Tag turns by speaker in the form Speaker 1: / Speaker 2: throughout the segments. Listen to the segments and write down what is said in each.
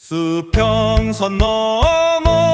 Speaker 1: 수평선 넘어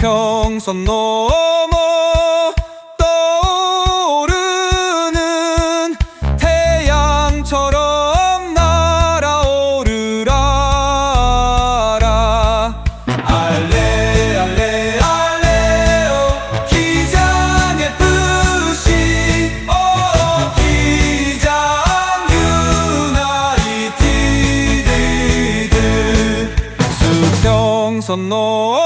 Speaker 1: 평선 넘어 떠오르는 태양처럼 날아오르라. 알레 알레 알레오. 기장의 뜻이 오. 기장 유나이티드 수평선 넘어